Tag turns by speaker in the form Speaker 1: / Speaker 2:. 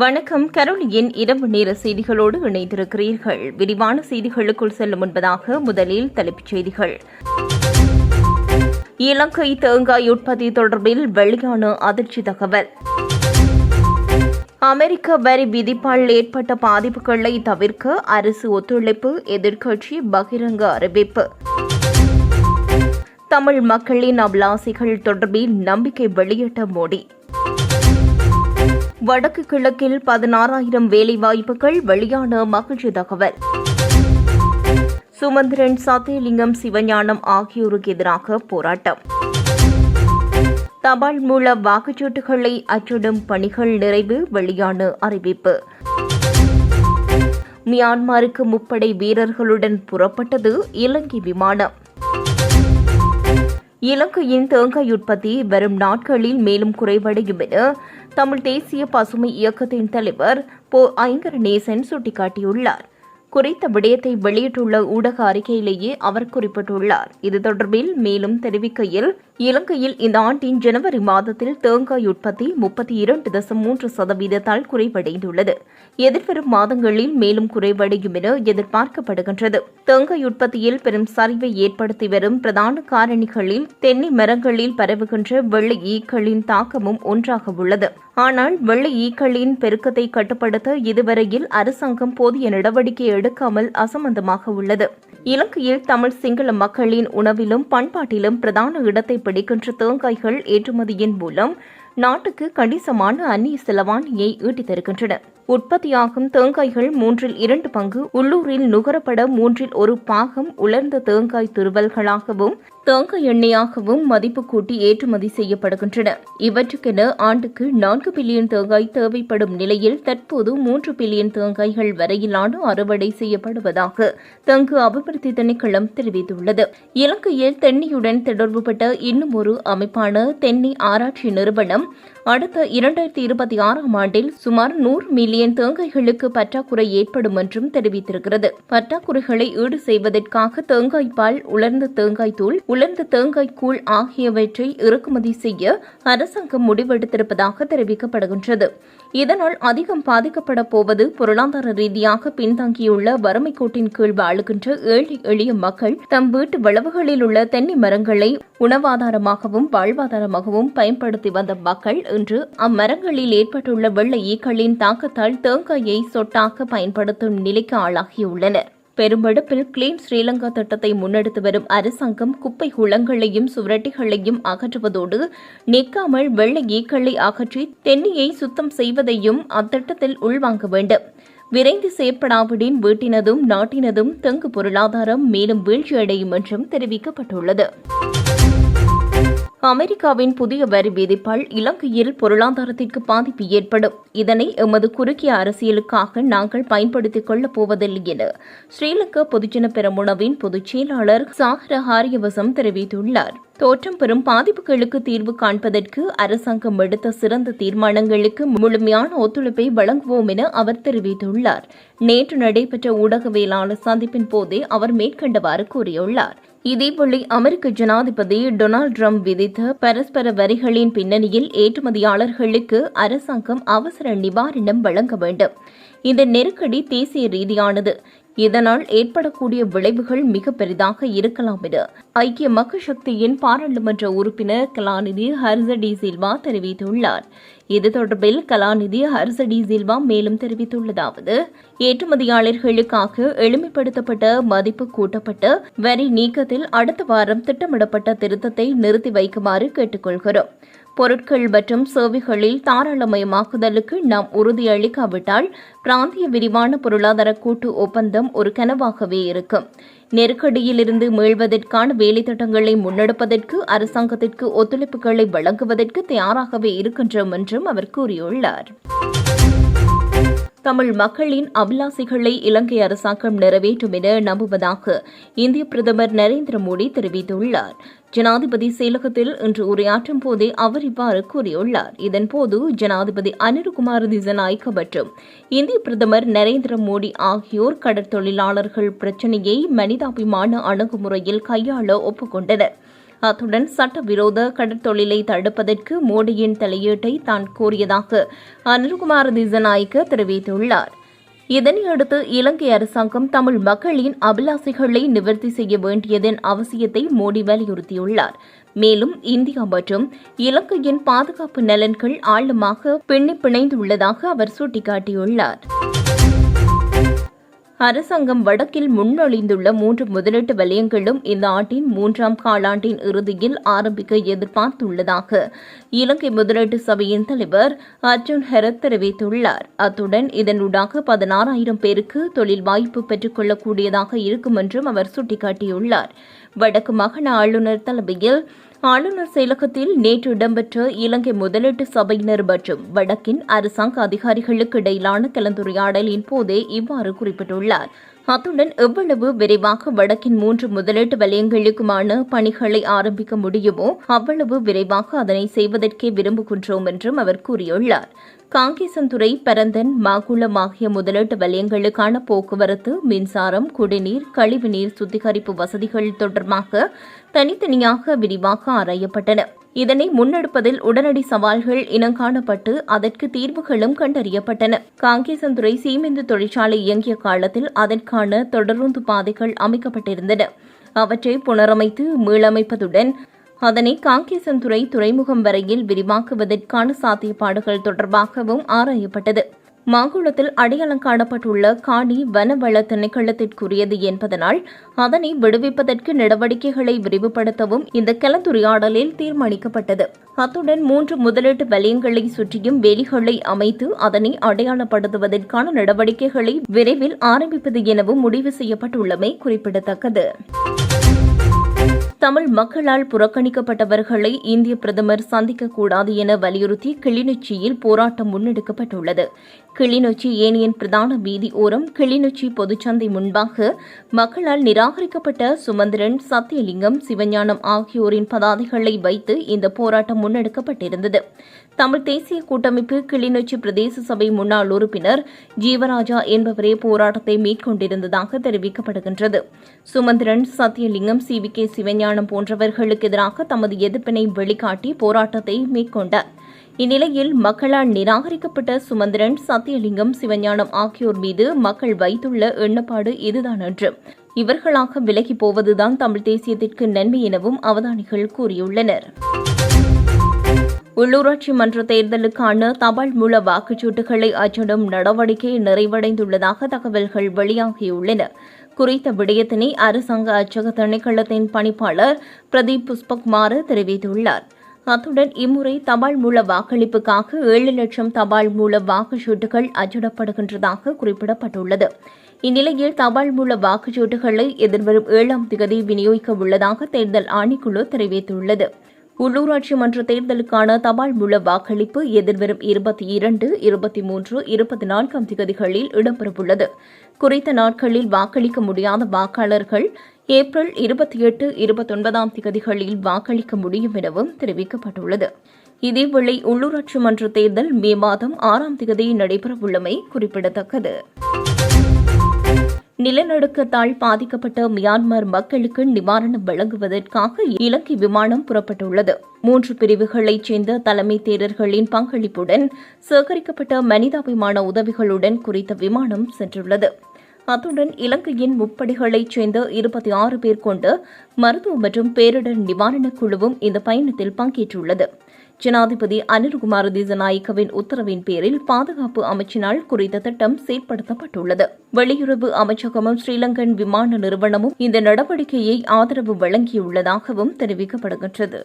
Speaker 1: வணக்கம் கரோலியின் இரவு நேர செய்திகளோடு இணைந்திருக்கிறீர்கள் விரிவான செய்திகளுக்குள் செல்லும் முன்பதாக முதலில் தலைப்புச் செய்திகள் இலங்கை தேங்காய் உற்பத்தி தொடர்பில் வெளியான அதிர்ச்சி தகவல் அமெரிக்க வரி விதிப்பால் ஏற்பட்ட பாதிப்புகளை தவிர்க்க அரசு ஒத்துழைப்பு எதிர்க்கட்சி பகிரங்க அறிவிப்பு தமிழ் மக்களின் அபிலாசிகள் தொடர்பில் நம்பிக்கை வெளியிட்ட மோடி வடக்கு கிழக்கில் பதினாறாயிரம் வேலைவாய்ப்புகள் வெளியான மகிழ்ச்சி தகவல் சுமந்திரன் சத்தியலிங்கம் சிவஞானம் ஆகியோருக்கு எதிராக போராட்டம் தபால் மூல வாக்குச்சீட்டுகளை அச்சிடும் பணிகள் நிறைவு வெளியான அறிவிப்பு மியான்மருக்கு முப்படை வீரர்களுடன் புறப்பட்டது இலங்கை விமானம் இலங்கையின் தேங்காய் உற்பத்தி வரும் நாட்களில் மேலும் குறைவடையும் என தமிழ் தேசிய பசுமை இயக்கத்தின் தலைவர் போ நேசன் சுட்டிக்காட்டியுள்ளார் குறித்த விடயத்தை வெளியிட்டுள்ள ஊடக அறிக்கையிலேயே அவர் குறிப்பிட்டுள்ளார் இது தொடர்பில் மேலும் தெரிவிக்கையில் இலங்கையில் இந்த ஆண்டின் ஜனவரி மாதத்தில் தேங்காய் உற்பத்தி முப்பத்தி இரண்டு தசம் மூன்று சதவீதத்தால் குறைவடைந்துள்ளது எதிர்வரும் மாதங்களில் மேலும் குறைவடையும் என எதிர்பார்க்கப்படுகின்றது தேங்காய் உற்பத்தியில் பெரும் சரிவை ஏற்படுத்தி வரும் பிரதான காரணிகளில் தென்னை மரங்களில் பரவுகின்ற வெள்ளை ஈக்களின் தாக்கமும் ஒன்றாக உள்ளது ஆனால் வெள்ளை ஈக்களின் பெருக்கத்தை கட்டுப்படுத்த இதுவரையில் அரசாங்கம் போதிய நடவடிக்கை எடுக்காமல் அசம்பந்தமாக உள்ளது இலங்கையில் தமிழ் சிங்கள மக்களின் உணவிலும் பண்பாட்டிலும் பிரதான இடத்தை பிடிக்கின்ற தேங்காய்கள் ஏற்றுமதியின் மூலம் நாட்டுக்கு கணிசமான அந்நிய செலவாணியை தருகின்றன உற்பத்தியாகும் தேங்காய்கள் மூன்றில் இரண்டு பங்கு உள்ளூரில் நுகரப்பட மூன்றில் ஒரு பாகம் உலர்ந்த தேங்காய் துருவல்களாகவும் தேங்காய் எண்ணெயாகவும் மதிப்பு கூட்டி ஏற்றுமதி செய்யப்படுகின்றன இவற்றுக்கென ஆண்டுக்கு நான்கு பில்லியன் தேங்காய் தேவைப்படும் நிலையில் தற்போது மூன்று பில்லியன் தேங்காய்கள் வரையிலான அறுவடை செய்யப்படுவதாக தெங்கு அபிவிருத்தி திணைக்களம் தெரிவித்துள்ளது இலங்கையில் தென்னையுடன் தொடர்புபட்ட இன்னும் ஒரு அமைப்பான தென்னை ஆராய்ச்சி நிறுவனம் மூலம் அடுத்த இரண்டாயிரத்தி இருபத்தி ஆறாம் ஆண்டில் சுமார் நூறு மில்லியன் தேங்காய்களுக்கு பற்றாக்குறை ஏற்படும் என்றும் தெரிவித்திருக்கிறது பற்றாக்குறைகளை ஈடு செய்வதற்காக தேங்காய் பால் உலர்ந்த தேங்காய் தூள் உலர்ந்த தேங்காய் கூழ் ஆகியவற்றை இறக்குமதி செய்ய அரசாங்கம் முடிவெடுத்திருப்பதாக தெரிவிக்கப்படுகின்றது இதனால் அதிகம் பாதிக்கப்பட போவது பொருளாதார ரீதியாக பின்தங்கியுள்ள வறுமை கோட்டின் கீழ் வாழுகின்ற ஏழை எளிய மக்கள் தம் வீட்டு வளவுகளில் உள்ள தென்னை மரங்களை உணவாதாரமாகவும் வாழ்வாதாரமாகவும் பயன்படுத்தி வந்த மக்கள் இன்று அம்மரங்களில் ஏற்பட்டுள்ள வெள்ள ஈக்களின் தாக்கத்தால் தேங்காயை சொட்டாக்க பயன்படுத்தும் நிலைக்கு ஆளாகியுள்ளனா் பெரும்படுப்பில் கிளீன் ஸ்ரீலங்கா திட்டத்தை முன்னெடுத்து வரும் அரசாங்கம் குப்பை குளங்களையும் சுவரட்டிகளையும் அகற்றுவதோடு நிற்காமல் வெள்ளை ஈக்களை அகற்றி தென்னியை சுத்தம் செய்வதையும் அத்திட்டத்தில் உள்வாங்க வேண்டும் விரைந்து செயற்படாவிடின் வீட்டினதும் நாட்டினதும் தெங்கு பொருளாதாரம் மேலும் வீழ்ச்சியடையும் என்றும் தெரிவிக்கப்பட்டுள்ளது அமெரிக்காவின் புதிய வரி விதிப்பால் இலங்கையில் பொருளாதாரத்திற்கு பாதிப்பு ஏற்படும் இதனை எமது குறுகிய அரசியலுக்காக நாங்கள் பயன்படுத்திக் கொள்ளப் போவதில்லை என ஸ்ரீலங்கா பொதுஜன பெரமுனவின் பொதுச் செயலாளர் சாகர ஹாரியவசம் தெரிவித்துள்ளார் தோற்றம் பெறும் பாதிப்புகளுக்கு தீர்வு காண்பதற்கு அரசாங்கம் எடுத்த சிறந்த தீர்மானங்களுக்கு முழுமையான ஒத்துழைப்பை வழங்குவோம் என அவர் தெரிவித்துள்ளார் நேற்று நடைபெற்ற ஊடகவியலாளர் சந்திப்பின் போதே அவர் மேற்கண்டவாறு கூறியுள்ளார் இதேபோல அமெரிக்க ஜனாதிபதி டொனால்டு ட்ரம்ப் விதித்த பரஸ்பர வரிகளின் பின்னணியில் ஏற்றுமதியாளர்களுக்கு அரசாங்கம் அவசர நிவாரணம் வழங்க வேண்டும் இந்த நெருக்கடி தேசிய ரீதியானது இதனால் ஏற்படக்கூடிய விளைவுகள் மிக பெரிதாக இருக்கலாம் என ஐக்கிய மக்கள் சக்தியின் பாராளுமன்ற உறுப்பினர் கலாநிதி ஹர்சடி சில்வா தெரிவித்துள்ளார் இது தொடர்பில் கலாநிதி ஹர்சடி சில்வா மேலும் தெரிவித்துள்ளதாவது ஏற்றுமதியாளர்களுக்காக எளிமைப்படுத்தப்பட்ட மதிப்பு கூட்டப்பட்ட வரி நீக்கத்தில் அடுத்த வாரம் திட்டமிடப்பட்ட திருத்தத்தை நிறுத்தி வைக்குமாறு கேட்டுக்கொள்கிறோம் பொருட்கள் மற்றும் சேவைகளில் தாராளமயமாக்குதலுக்கு நாம் உறுதியளிக்காவிட்டால் பிராந்திய விரிவான பொருளாதார கூட்டு ஒப்பந்தம் ஒரு கனவாகவே இருக்கும் நெருக்கடியிலிருந்து மீள்வதற்கான வேலைத்திட்டங்களை முன்னெடுப்பதற்கு அரசாங்கத்திற்கு ஒத்துழைப்புகளை வழங்குவதற்கு தயாராகவே இருக்கின்றோம் என்றும் அவர் கூறியுள்ளார் தமிழ் மக்களின் அபிலாசிகளை இலங்கை அரசாங்கம் நிறைவேற்றும் என நம்புவதாக இந்திய பிரதமர் நரேந்திர மோடி தெரிவித்துள்ளார் ஜனாதிபதி செயலகத்தில் இன்று உரையாற்றும் போதே அவர் இவ்வாறு கூறியுள்ளார் இதன்போது ஜனாதிபதி அனிருகுமார் திசநாயக்க மற்றும் இந்திய பிரதமர் நரேந்திர மோடி ஆகியோர் கடற்தொழிலாளர்கள் பிரச்சினையை மனிதாபிமான அணுகுமுறையில் கையாள ஒப்புக்கொண்டனர் அத்துடன் சட்டவிரோத கடற்தொழிலை தடுப்பதற்கு மோடியின் தலையீட்டை தான் கோரியதாக அனில்குமார் திசநாயக்க தெரிவித்துள்ளார் இதனையடுத்து இலங்கை அரசாங்கம் தமிழ் மக்களின் அபிலாசைகளை நிவர்த்தி செய்ய வேண்டியதன் அவசியத்தை மோடி வலியுறுத்தியுள்ளார் மேலும் இந்தியா மற்றும் இலங்கையின் பாதுகாப்பு நலன்கள் ஆழமாக பின்னி பிணைந்துள்ளதாக அவர் சுட்டிக்காட்டியுள்ளாா் அரசாங்கம் வடக்கில் முன்னொழிந்துள்ள மூன்று முதலீட்டு வலயங்களும் இந்த ஆண்டின் மூன்றாம் காலாண்டின் இறுதியில் ஆரம்பிக்க எதிர்பார்த்துள்ளதாக இலங்கை முதலீட்டு சபையின் தலைவர் அர்ஜுன் ஹெரத் தெரிவித்துள்ளார் அத்துடன் இதனூடாக பதினாறாயிரம் பேருக்கு தொழில் வாய்ப்பு பெற்றுக்கொள்ளக்கூடியதாக இருக்கும் என்றும் அவர் சுட்டிக்காட்டியுள்ளார் வடக்கு மாகாண ஆளுநர் தலைமையில் ஆளுநர் செயலகத்தில் நேற்று இடம்பெற்ற இலங்கை முதலீட்டு சபையினர் மற்றும் வடக்கின் அரசாங்க அதிகாரிகளுக்கு இடையிலான கலந்துரையாடலின் போதே இவ்வாறு குறிப்பிட்டுள்ளார் அத்துடன் எவ்வளவு விரைவாக வடக்கின் மூன்று முதலீட்டு வலயங்களுக்குமான பணிகளை ஆரம்பிக்க முடியுமோ அவ்வளவு விரைவாக அதனை செய்வதற்கே விரும்புகின்றோம் என்றும் அவர் கூறியுள்ளார் காங்கேசன்துறை பரந்தன் மாகுளம் ஆகிய முதலீட்டு வலயங்களுக்கான போக்குவரத்து மின்சாரம் குடிநீர் கழிவுநீர் சுத்திகரிப்பு வசதிகள் தொடர்பாக தனித்தனியாக விரிவாக ஆராயப்பட்டன இதனை முன்னெடுப்பதில் உடனடி சவால்கள் இனங்காணப்பட்டு அதற்கு தீர்வுகளும் கண்டறியப்பட்டன காங்கேசந்துறை சீமெந்து தொழிற்சாலை இயங்கிய காலத்தில் அதற்கான தொடருந்து பாதைகள் அமைக்கப்பட்டிருந்தன அவற்றை புனரமைத்து மீளமைப்பதுடன் அதனை காங்கேசன்துறை துறைமுகம் வரையில் விரிவாக்குவதற்கான சாத்தியப்பாடுகள் தொடர்பாகவும் ஆராயப்பட்டது மாங்குளத்தில் அடையாளம் காணப்பட்டுள்ள காணி வனவள திணைக்களத்திற்குரியது என்பதனால் அதனை விடுவிப்பதற்கு நடவடிக்கைகளை விரிவுபடுத்தவும் இந்த கலந்துரையாடலில் தீர்மானிக்கப்பட்டது அத்துடன் மூன்று முதலீட்டு வலயங்களை சுற்றியும் வேலிகளை அமைத்து அதனை அடையாளப்படுத்துவதற்கான நடவடிக்கைகளை விரைவில் ஆரம்பிப்பது எனவும் முடிவு செய்யப்பட்டுள்ளமை குறிப்பிடத்தக்கது தமிழ் மக்களால் புறக்கணிக்கப்பட்டவர்களை இந்திய பிரதமர் சந்திக்கக்கூடாது என வலியுறுத்தி கிளிநொச்சியில் போராட்டம் முன்னெடுக்கப்பட்டுள்ளது கிளிநொச்சி ஏனியின் பிரதான வீதி ஓரம் கிளிநொச்சி பொதுச்சந்தை முன்பாக மக்களால் நிராகரிக்கப்பட்ட சுமந்திரன் சத்தியலிங்கம் சிவஞானம் ஆகியோரின் பதாதைகளை வைத்து இந்த போராட்டம் முன்னெடுக்கப்பட்டிருந்தது தமிழ் தேசிய கூட்டமைப்பு கிளிநொச்சி பிரதேச சபை முன்னாள் உறுப்பினர் ஜீவராஜா என்பவரே போராட்டத்தை மேற்கொண்டிருந்ததாக தெரிவிக்கப்படுகின்றது Sumanthiran Sathiyalingam C V K Sivagnanam போன்றவர்களுக்கு எதிராக தமது எதிர்ப்பினை வெளிக்காட்டி போராட்டத்தை மேற்கொண்டார் இந்நிலையில் மக்களால் நிராகரிக்கப்பட்ட சுமந்திரன் சத்தியலிங்கம் சிவஞானம் ஆகியோர் மீது மக்கள் வைத்துள்ள எண்ணப்பாடு இதுதான் என்று இவர்களாக விலகிப் போவதுதான் தமிழ் தேசியத்திற்கு நன்மை எனவும் அவதானிகள் கூறியுள்ளனர் உள்ளூராட்சி மன்ற தேர்தலுக்கான தபால் மூல வாக்குச்சீட்டுகளை அச்சிடும் நடவடிக்கை நிறைவடைந்துள்ளதாக தகவல்கள் வெளியாகியுள்ளன குறித்த விடயத்தினை அரசாங்க அச்சக திணைக்களத்தின் பணிப்பாளர் பிரதீப் புஷ்பகுமார் தெரிவித்துள்ளார் அத்துடன் இம்முறை தபால் மூல வாக்களிப்புக்காக ஏழு லட்சம் தபால் மூல வாக்குச்சீட்டுகள் அச்சிடப்படுகின்றதாக குறிப்பிடப்பட்டுள்ளது இந்நிலையில் தபால் மூல வாக்குச்சீட்டுகளை எதிர்வரும் ஏழாம் திகதி விநியோகிக்க உள்ளதாக தேர்தல் ஆணைக்குழு தெரிவித்துள்ளது உள்ளூராட்சி மன்ற தேர்தலுக்கான தபால் மூல வாக்களிப்பு எதிர்வரும் இருபத்தி இரண்டு இருபத்தி மூன்று இருபத்தி நான்காம் திகதிகளில் இடம்பெறவுள்ளது குறித்த நாட்களில் வாக்களிக்க முடியாத வாக்காளர்கள் ஏப்ரல் இருபத்தி எட்டு இருபத்தொன்பதாம் திகதிகளில் வாக்களிக்க முடியும் எனவும் தெரிவிக்கப்பட்டுள்ளது இதேவேளை உள்ளூராட்சி மன்ற தேர்தல் மே மாதம் ஆறாம் திகதியில் நடைபெறவுள்ளமை குறிப்பிடத்தக்கது நிலநடுக்கத்தால் பாதிக்கப்பட்ட மியான்மர் மக்களுக்கு நிவாரணம் வழங்குவதற்காக இலங்கை விமானம் புறப்பட்டுள்ளது மூன்று பிரிவுகளைச் சேர்ந்த தலைமை தேரர்களின் பங்களிப்புடன் சேகரிக்கப்பட்ட மனிதாபிமான உதவிகளுடன் குறித்த விமானம் சென்றுள்ளது அத்துடன் இலங்கையின் முப்படைகளைச் சேர்ந்த இருபத்தி ஆறு பேர் கொண்ட மருத்துவ மற்றும் பேரிடர் நிவாரணக் குழுவும் இந்த பயணத்தில் பங்கேற்றுள்ளது ஜனாதிபதி அனில்குமார் திசநாயக்கவின் உத்தரவின் பேரில் பாதுகாப்பு அமைச்சினால் குறித்த திட்டம் செயற்படுத்தப்பட்டுள்ளது வெளியுறவு அமைச்சகமும் ஸ்ரீலங்கன் விமான நிறுவனமும் இந்த நடவடிக்கையை ஆதரவு வழங்கியுள்ளதாகவும் தெரிவிக்கப்படுகின்றது